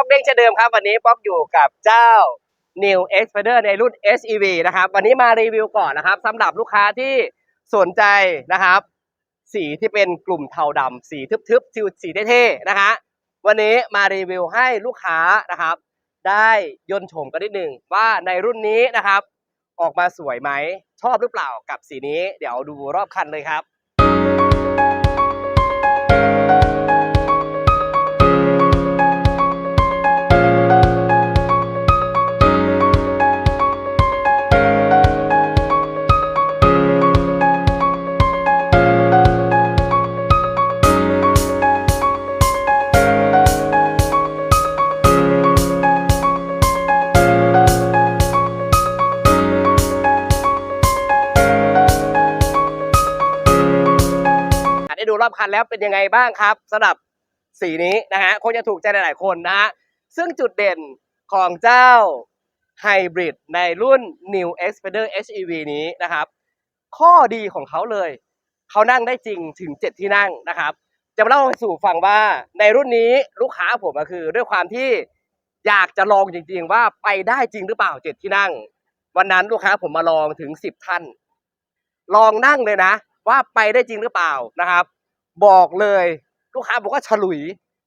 ป๊อกเด้งเช่นเดิมครับ วันนี้ป๊อกอยู่กับเจ้า New Xpander ในรุ่น SEV นะครับ วันนี้มารีวิวก่อนนะครับสำหรับลูกค้าที่สนใจนะครับ สีที่เป็นกลุ่มเทาดำสีทึบๆสีเท่ๆนะฮะวันนี้มารีวิวให้ลูกค้านะครับ ได้ยนต์โฉมกันนิดหนึ่งว่าในรุ่นนี้นะครับ ออกมาสวยไหมชอบหรือเปล่ากับสีนี้ เดี๋ยวดูรอบคันเลยครับ รอบคันแล้วเป็นยังไงบ้างครับสำหรับสีนี้นะฮะคงจะถูกใจหลายๆคนนะฮะซึ่งจุดเด่นของเจ้าไฮบริดในรุ่น New Xpander HEV นี้นะครับ ข้อดีของเขาเลย เขานั่งได้จริงถึง 7 ที่นั่งนะครับ จะมาเล่าให้สู่ฟังว่าในรุ่นนี้ลูกค้าผมก็คือด้วยความที่อยากจะลองจริง ๆ ว่าไปได้จริงหรือเปล่า 7 ที่นั่ง วันนั้นลูกค้าผมมาลองถึง 10 ท่าน ลองนั่งเลยนะ ว่าไปได้จริงหรือเปล่านะครับ บอกเลย ลูกค้าบอกว่าฉลุย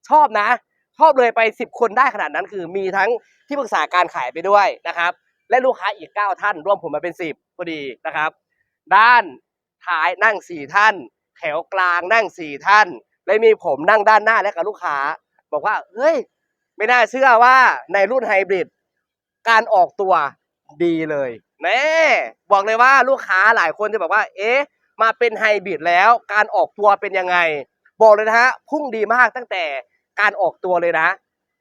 ชอบนะ ชอบเลยไป 10 คนได้ขนาดนั้นคือมีทั้งที่ปรึกษาการขายไปด้วยนะครับ และลูกค้าอีก 9 ท่าน ร่วมผมมาเป็น 10พอดีนะครับ ด้านท้ายนั่ง 4 ท่าน แถวกลางนั่ง 4 ท่าน และมีผมนั่งด้านหน้าและกับลูกค้า บอกว่าเฮ้ยไม่น่าเชื่อว่าในรุ่นไฮบริดการออกตัวดีเลยแน่บอกเลยว่าลูกค้าหลายคนจะบอกว่า เอ๊ะ มาเป็นไฮบริดแล้ว การออกตัวเป็นยังไง บอกเลยนะฮะพุ่งดีมากตั้งแต่การออกตัวเลยนะ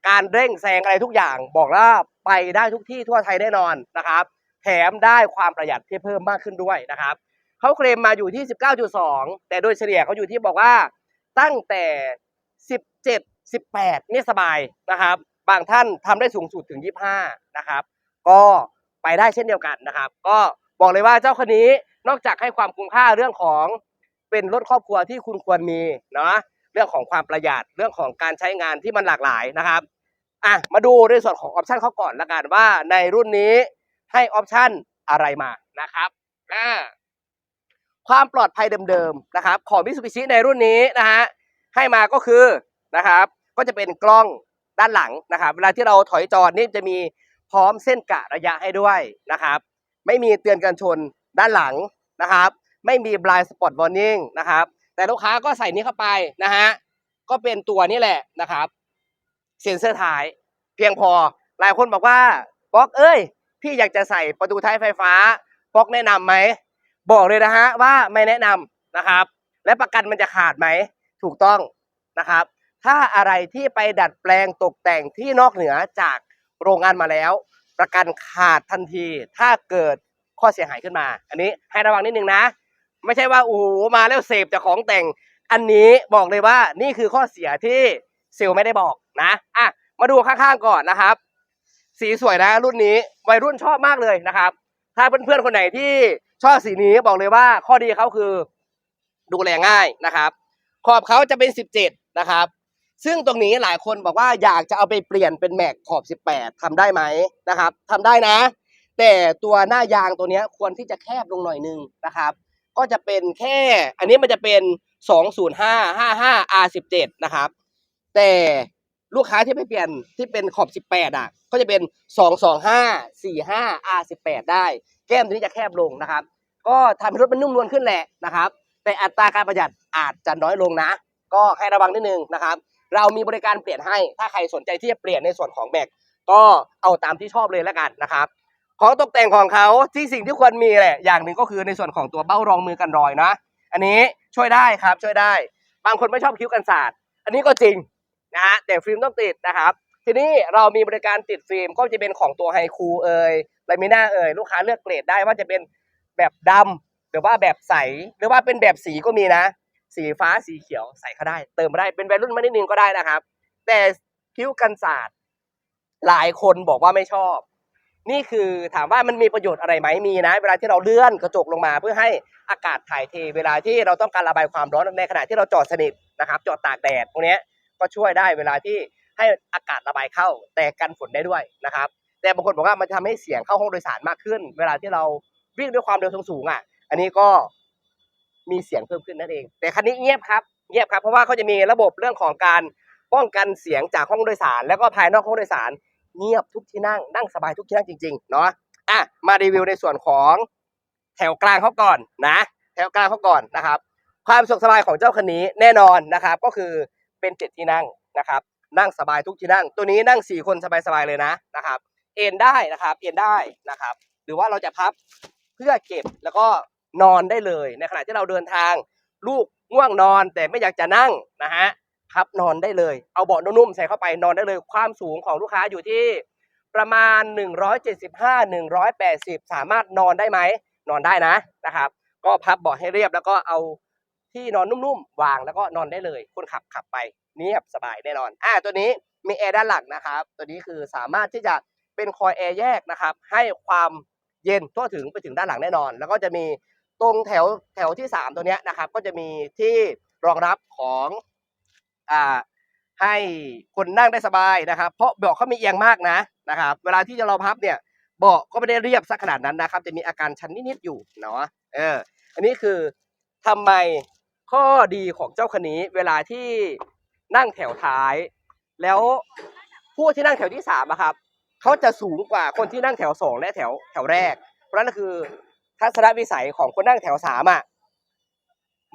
การเร่งแซงอะไรทุกอย่าง บอกว่าไปได้ทุกที่ทั่วไทยแน่นอนนะครับ แถมได้ความประหยัดที่เพิ่มมากขึ้นด้วยนะครับเขาเคลมมาอยู่ที่ 19.2 แต่โดยเฉลี่ยเขาอยู่ที่บอกว่าตั้งแต่ 17 18เนี่ยสบายนะครับ บางท่านทำได้สูงสุดถึง 25 นะครับ ก็ไปได้เช่นเดียวกันนะครับ ก็ บอกเลยว่าเจ้าคันนี้นอกจากให้ความคุ้มค่าเรื่องของเป็นรถครอบครัวที่คุณควรมีเนาะเรื่องของความประหยัดเรื่องของการใช้งานที่มันหลากหลายนะครับอะมาดูในส่วนของออปชันเขาก่อนละกันว่าในรุ่นนี้ให้ออปชันอะไรมานะครับอ่าความปลอดภัยเดิมๆนะครับ ของมิ t ซูบิชิในรุ่นนี้นะฮะให้มาก็คือนะครับ ก็จะเป็นกล้องด้านหลังนะครับ เวลาที่เราถอยจอดนี่จะมีพร้อมเส้นกะระยะให้ด้วยนะครับ ไม่มีเตือนการชนด้านหลังนะครับ ไม่มี blind spot warning นะครับ แต่ลูกค้าก็ใส่นี้เข้าไปนะฮะก็เป็นตัวนี้แหละนะครับ เซ็นเซอร์ท้าย เพียงพอหลายคนบอกว่าป๊อกเอ้ย พี่อยากจะใส่ประตูท้ายไฟฟ้าป๊อกแนะนำไหมบอกเลยนะฮะว่าไม่แนะนำนะครับ และประกันมันจะขาดไหมถูกต้องนะครับ ถ้าอะไรที่ไปดัดแปลงตกแต่งที่นอกเหนือจากโรงงานมาแล้ว ประกันขาดทันที ถ้าเกิดข้อเสียหายขึ้นมา อันนี้ให้ระวังนิดนึงนะ ไม่ใช่ว่าโอ้โหมาแล้วเสพแต่ของแต่ง อันนี้บอกเลยว่านี่คือข้อเสียที่เซลล์ไม่ได้บอกนะอะมาดูข้างๆก่อนนะครับ สีสวยนะ รุ่นนี้วัยรุ่นชอบมากเลยนะครับ ถ้าเพื่อนๆคนไหนที่ชอบสีนี้บอกเลยว่าข้อดีเขาคือดูแลง่ายนะครับ ขอบเขาจะเป็น 17 นะครับ ซึ่งตรงนี้หลายคนบอกว่าอยากจะเอาไปเปลี่ยนเป็นแม็กขอบ 18ทำได้ไหมนะครับทำได้นะ แต่ตัวหน้ายางตัวนี้ควรที่จะแคบลงหน่อยนึงนะครับ ก็จะเป็นแค่ อันนี้มันจะเป็น 20555 R17 นะครับ แต่ลูกค้าที่ไปเปลี่ยนที่เป็นขอบ 18 อะ ก็จะเป็น 22545 R18 ได้ แก้มตัวนี้จะแคบลงนะครับ ก็ทำให้รถมันนุ่มนวลขึ้นแหละนะครับ แต่อัตราการประหยัดอาจจะน้อยลงนะ ก็ให้ระวังนิดนึงนะครับ เรามีบริการเปลี่ยนให้ถ้าใครสนใจที่จะเปลี่ยนในส่วนของแบกก็เอาตามที่ชอบเลยแล้วกันนะครับของตกแต่งของเขาที่สิ่งที่ควรมีแหละอย่างหนึ่งก็คือในส่วนของตัวเบ้ารองมือกันรอยนะ อันนี้ช่วยได้ครับช่วยได้ บางคนไม่ชอบคิ้วกันศาสตร์อันนี้ก็จริงนะฮะแต่ฟิล์มต้องติดนะครับทีนี้เรามีบริการติดฟิล์มก็จะเป็นของตัวไฮคูเอ่ยไลมิน่าเอ่ยลูกค้าเลือกเกรดได้ว่าจะเป็นแบบดำหรือว่าแบบใสหรือว่าเป็นแบบสีก็มีนะ สีฟ้าสีเขียวใส่ก็ได้ เติมได้เป็นวัยรุ่นมานิดนึงก็ได้นะครับ แต่คิ้วกันศาสตร์หลายคนบอกว่าไม่ชอบ นี่คือถามว่ามันมีประโยชน์อะไรไหมมีนะ เวลาที่เราเลื่อนกระจกลงมา เพื่อให้อากาศถ่ายเท เวลาที่เราต้องการระบายความร้อนในขณะที่เราจอดสนิทนะครับ จอดตากแดดพวกนี้ก็ช่วยได้เวลาที่ให้อากาศระบายเข้า แต่กันฝนได้ด้วยนะครับ แต่บางคนบอกว่ามันทำให้เสียงเข้าห้องโดยสารมากขึ้น เวลาที่เราวิ่งด้วยความเร็วสูงๆอะ อันนี้ก็ มีเสียงเพิ่มขึ้นนั่นเอง แต่คันนี้เงียบครับเงียบครับเพราะว่าเขาจะมีระบบเรื่องของการป้องกันเสียงจากห้องโดยสาร แล้วก็ภายนอกห้องโดยสาร เงียบทุกที่นั่งนั่งสบายทุกที่นั่งจริงๆเนาะอะมารีวิวในส่วนของแถวกลางเขาก่อนนะ แถวกลางเขาก่อนนะครับ ความสุขสบายของเจ้าคันนี้แน่นอนนะครับ ก็คือเป็นเจ็ดที่นั่งนะครับ นั่งสบายทุกที่นั่ง ตัวนี้นั่งสี่คนสบายๆเลยนะนะครับ เอ็นได้นะครับ เอ็นได้นะครับ หรือว่าเราจะพับเพื่อเก็บแล้วก็ นอนได้เลย ในขณะที่เราเดินทาง ลูกง่วงนอนแต่ไม่อยากจะนั่งนะฮะพับนอนได้เลย เอาเบาะนุ่มๆใส่เข้าไปนอนได้เลย ความสูงของลูกค้าอยู่ที่ประมาณ 175 180 สามารถนอนได้ไหม นอนได้นะนะครับ ก็พับเบาะให้เรียบแล้วก็เอาที่นอนนุ่มๆวางแล้วก็นอนได้เลย คนขับขับไปเนียบสบายแน่นอน อ่าตัวนี้มีแอร์ด้านหลังนะครับ ตัวนี้คือสามารถที่จะเป็นคอยแอร์แยกนะครับ ให้ความเย็นทั่วถึงไปถึงด้านหลังแน่นอน แล้วก็จะมี ตรงแถวแถวที่ 3 ตัวเนี้ยนะครับ ก็จะมีที่รองรับของอ่าให้คนนั่งได้สบายนะครับ เพราะเบาะเขามีเอียงมากนะนะครับ เวลาที่จะเราพับเนี่ยเบาะก็ไม่ได้เรียบสักขนาดนั้นนะครับ จะมีอาการชันนิดๆอยู่เนาะเออ อันนี้คือทำไมข้อดีของเจ้าคันนี้ เวลาที่นั่งแถวท้าย แล้วผู้ที่นั่งแถวที่สามครับเขาจะสูงกว่าคนที่นั่งแถวสองและแถวแถวแรก เพราะนั่นคือ ทัศนวิสัยของคนนั่งแถวสามอะ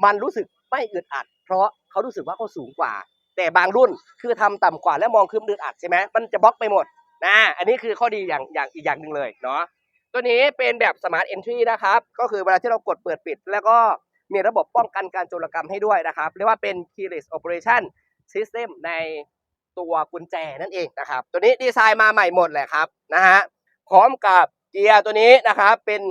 มันรู้สึกไม่อึดอัด เพราะเขารู้สึกว่าเขาสูงกว่า แต่บางรุ่นคือทำต่ำกว่าและมองคือมันอึดอัดใช่ไหมมันจะบล็อกไปหมดนะอันนี้คือข้อดีอย่างอย่างอีกอย่างหนึ่งเลยเนาะตัวนี้เป็นแบบ Smart Entry นะครับ ก็คือเวลาที่เรากดเปิดปิด แล้วก็มีระบบป้องกันการโจรกรรมให้ด้วยนะครับ เรียกว่าเป็น Keyless Operation System ในตัวกุญแจนั่นเองนะครับ ตัวนี้ดีไซน์มาใหม่หมดแหละครับนะฮะพร้อมกับเกียร์ตัวนี้นะครับเป็น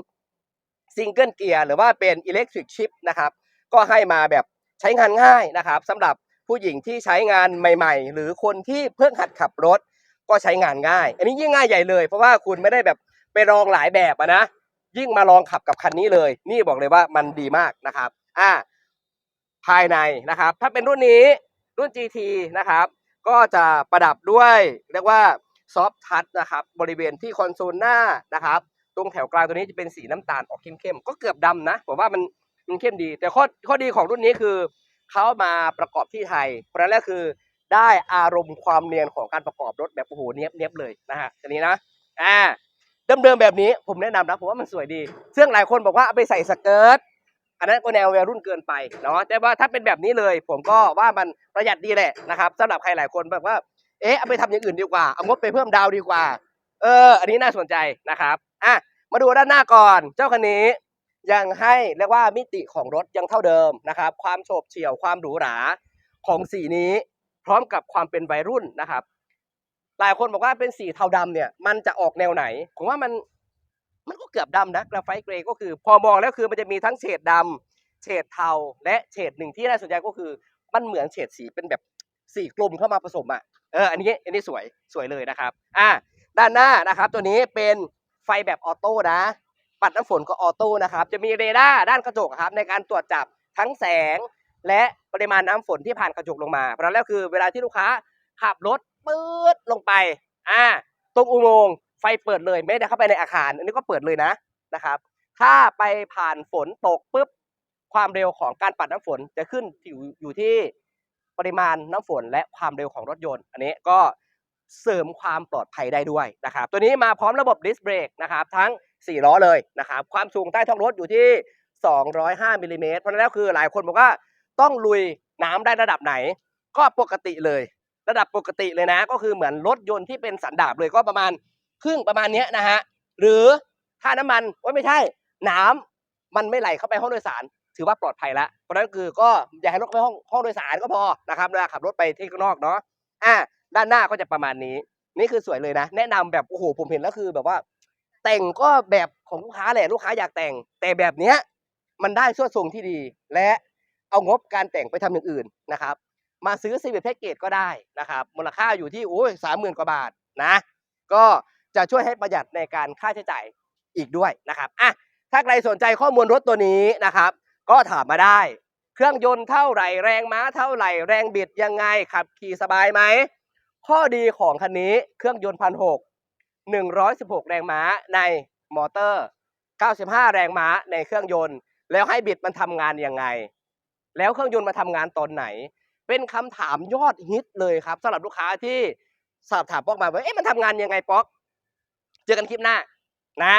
ซิงเกิลเกียร์หรือว่าเป็นอิเล็กทริกชิพนะครับก็ให้มาแบบใช้งานง่ายนะครับสำหรับผู้หญิงที่ใช้งานใหม่ ๆ หรือคนที่เพิ่งหัดขับรถก็ใช้งานง่าย อันนี้ยิ่งง่ายใหญ่เลย เพราะว่าคุณไม่ได้แบบไปลองหลายแบบนะ ยิ่งมาลองขับกับคันนี้เลย นี่บอกเลยว่ามันดีมากนะครับอ่าภายในนะครับ ถ้าเป็นรุ่นนี้รุ่น GT นะครับ ก็จะประดับด้วยเรียกว่าซอฟทัชนะครับ บริเวณที่คอนโซลหน้านะครับ ตรงแถวกลางตัวนี้จะเป็นสีน้ำตาลออกเข้มๆก็เกือบดำนะผมว่ามันมันเข้มดี แต่ข้อข้อดีของรุ่นนี้คือเขามาประกอบที่ไทยเพระฉะนั้นแล้วคือได้อารมณ์ความเนียนของการประกอบรถแบบโอ้โหเนี้ยบเนี้ยบเลยนะฮะอันนี้นะอ่าเดิมๆแบบนี้ผมแนะนำนะผมว่ามันสวยดีซึ่งหลายคนบอกว่าเอาไปใส่สเกิร์ตอันนั้นก็แนววัยรุ่นเกินไปเนาะแต่ว่าถ้าเป็นแบบนี้เลย ผมก็ว่ามันประหยัดดีแหละนะครับสำหรับใครหลายคนแบบว่าเอ๊ะเอาไปทำอย่างอื่นดีกว่าเอางบไปเพิ่มดาวดีกว่า เออ อันนี้น่าสนใจนะครับ อะมาดูด้านหน้าก่อน เจ้าคันนี้ยังให้เรียกว่ามิติของรถยังเท่าเดิมนะครับ ความโฉบเฉี่ยวความหรูหราของสีนี้ พร้อมกับความเป็นวัยรุ่นนะครับ หลายคนบอกว่าเป็นสีเทาดำเนี่ย มันจะออกแนวไหน ผมว่ามันมันก็เกือบดำนะกราไฟต์เกรย์ก็คือ พอมองแล้วคือมันจะมีทั้งเฉดดำเฉดเทา และเฉดหนึ่งที่น่าสนใจก็คือ มันเหมือนเฉดสีเป็นแบบสีกลมเข้ามาผสมอะเอออันนี้อันนี้สวยสวยเลยนะครับ อ่าด้านหน้านะครับ ตัวนี้เป็น ไฟแบบออโต้นะ ปัดน้ำฝนก็ออโต้นะครับ จะมีเรดาร์ด้านกระจกครับในการตรวจจับทั้งแสง และปริมาณน้ำฝนที่ผ่านกระจกลงมา เพราะแล้วคือเวลาที่ลูกค้าขับรถปื๊ดลงไป อ่า ตรงอุโมงค์ไฟเปิดเลยไม่ได้เข้าไปในอาคาร อันนี้ก็เปิดเลยนะนะครับ ถ้าไปผ่านฝนตกปุ๊บความเร็วของการปัดน้ำฝนจะขึ้นอยู่อยู่ที่ปริมาณน้ำฝนและความเร็วของรถยนต์ อันนี้ก็ เสริมความปลอดภัยได้ด้วยนะครับตัวนี้มาพร้อมระบบดิสเบรกนะครับทั้ง 4 ล้อเลยนะครับความสูงใต้ท้องรถอยู่ที่ 205มิลลิเมตรเพราะฉะนั้นแล้วคือหลายคนบอกว่าต้องลุยน้ำได้ระดับไหน ก็ปกติเลย ระดับปกติเลยนะ ก็คือเหมือนรถยนต์ที่เป็นสันดาปเลยก็ประมาณครึ่งประมาณนี้นะฮะหรือถ้าน้ำมันว่าไม่ใช่น้ำมันไม่ไหลเข้าไปห้องโดยสาร ถือว่าปลอดภัยแล้วเพราะฉะนั้นคือก็อย่าให้รถไปห้องห้องโดยสารก็พอนะครับเวลาขับรถไปที่ข้างนอกเนาะอะ ด้านหน้าก็จะประมาณนี้ นี่คือสวยเลยนะ แนะนำแบบโอ้โหผมเห็นแล้วคือแบบว่า แต่งก็แบบของลูกค้าแหละลูกค้าอยากแต่ง แต่แบบเนี้ยมันได้ส่วนทรงที่ดี และเอางบการแต่งไปทำอย่างอื่นนะครับ มาซื้อซีวิ c แพ็กเกจก็ได้นะครับ มูลค่าอยู่ที่โอ้ยสามหมื่นกว่าบาทนะ ก็จะช่วยให้ประหยัดในการค่าใช้จ่ายอีกด้วยนะครับอะถ้าใครสนใจข้อมูลรถตัวนี้นะครับ ก็ถามมาได้ เครื่องยนต์เท่าไหร่แรงม้าเท่าไหร่แรงบิดยังไงขับขี่สบายไหม ข้อดีของคันนี้เครื่องยนต์พันหก116แรงม้าในมอเตอร์95แรงม้าในเครื่องยนต์ แล้วให้บิดมันทำงานยังไง แล้วเครื่องยนต์มาทำงานตอนไหน เป็นคำถามยอดฮิตเลยครับสำหรับลูกค้าที่สอบถามป๊อกมาว่าเอ๊ะมันทำงานยังไงป๊อก เจอกันคลิปหน้านะ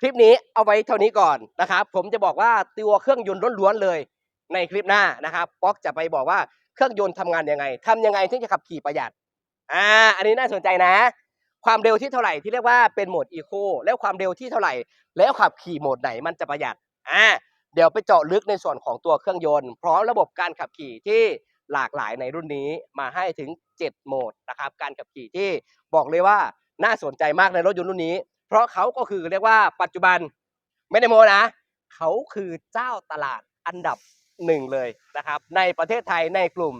คลิปนี้เอาไว้เท่านี้ก่อนนะครับ ผมจะบอกว่าตัวเครื่องยนต์ล้วนๆเลย ในคลิปหน้านะครับป๊อกจะไปบอกว่าเครื่องยนต์ทำงานยังไงทำยังไงถึงจะขับขี่ประหยัด อ่าอันนี้น่าสนใจนะ ความเร็วที่เท่าไหร่ที่เรียกว่าเป็นโหมดอีโคแล้วความเร็วที่เท่าไหร่ แล้วขับขี่โหมดไหนมันจะประหยัดอ่าเดี๋ยวไปเจาะลึกในส่วนของตัวเครื่องยนต์ พร้อมระบบการขับขี่ที่หลากหลายในรุ่นนี้มาให้ถึง 7 โหมดนะครับการขับขี่ที่บอกเลยว่าน่าสนใจมากในรถยนต์รุ่นนี้ เพราะเขาก็คือเรียกว่าปัจจุบันไม่ได้โมนะเขาคือเจ้าตลาดอันดับหนึ่งเลยนะครับในประเทศไทยในกลุ่ม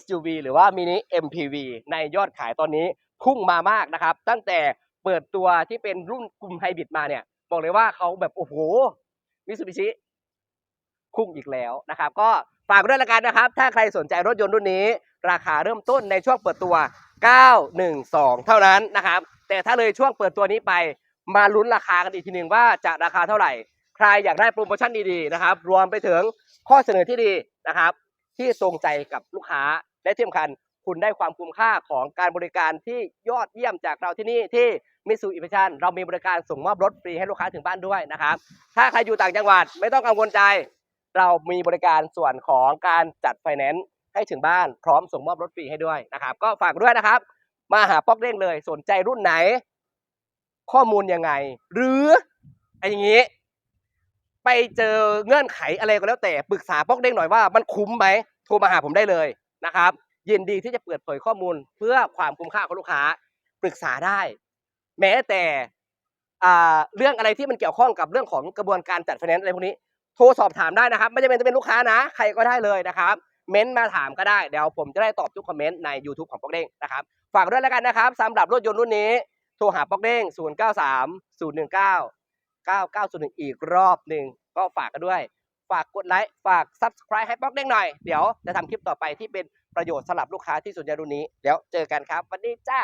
SUV หรือว่ามินิ MPV ในยอดขายตอนนี้พุ่งมามากนะครับ ตั้งแต่เปิดตัวที่เป็นรุ่นกลุ่มไฮบริดมาเนี่ย บอกเลยว่าเขาแบบโอ้โหมิซูบิชิพุ่งอีกแล้วนะครับ ก็ฝากด้วยละกันนะครับ ถ้าใครสนใจรถยนต์รุ่นนี้ ราคาเริ่มต้นในช่วงเปิดตัว 912 เท่านั้นนะครับ แต่ถ้าเลยช่วงเปิดตัวนี้ไปมาลุ้นราคากันอีกทีหนึ่งว่าจะราคาเท่าไหร่ ใครอยากได้โปรโมชั่นดีๆนะครับ รวมไปถึงข้อเสนอที่ดีนะครับ ที่ตรงใจกับลูกค้าและที่สำคัญคุณได้ความคุ้มค่าของการบริการที่ยอดเยี่ยมจากเราที่นี่ที่มิสูอิพชันเรามีบริการส่งมอบรถฟรีให้ลูกค้าถึงบ้านด้วยนะครับ ถ้าใครอยู่ต่างจังหวัดไม่ต้องกังวลใจ เรามีบริการส่วนของการจัดไฟแนนซ์ให้ถึงบ้านพร้อมส่งมอบรถฟรีให้ด้วยนะครับ ก็ฝากด้วยนะครับ มาหาป๊อกเด้งเลยสนใจรุ่นไหน ข้อมูลยังไง หรือไอ้อย่างนี้ เจอเงื่อนไขอะไรก็แล้วแต่ปรึกษาป๊อกเด้งหน่อยว่ามันคุ้มไหมโทรมาหาผมได้เลยนะครับยินดีที่จะเปิดเผยข้อมูลเพื่อความคุ้มค่าของลูกค้าปรึกษาได้ แม้แต่เรื่องอะไรที่มันเกี่ยวข้องกับเรื่องของกระบวนการจัดไฟแนนซ์อะไรพวกนี้ โทรสอบถามได้นะครับ ไม่จำเป็นจะเป็นลูกค้านะ ใครก็ได้เลยนะครับ เม้นต์มาถามก็ได้ เดี๋ยวผมจะได้ตอบทุกคอมเมนต์ใน YouTube ของป๊อกเด้งนะครับ ฝากด้วยแล้วกันนะครับสำหรับรถยนต์รุ่นนี้ โทรหาป๊อกเด้ง0 9 3 0 1 9 9 9 0 1 อีกรอบหนึ่ง ก็ฝากกันด้วย ฝากกดไลค์ ฝาก Subscribe ให้ป๊อกเด้งหน่อย เดี๋ยวจะทำคลิปต่อไปที่เป็นประโยชน์สำหรับลูกค้าที่สนใจรุ่นนี้ เดี๋ยวเจอกันครับ วันนี้จ้า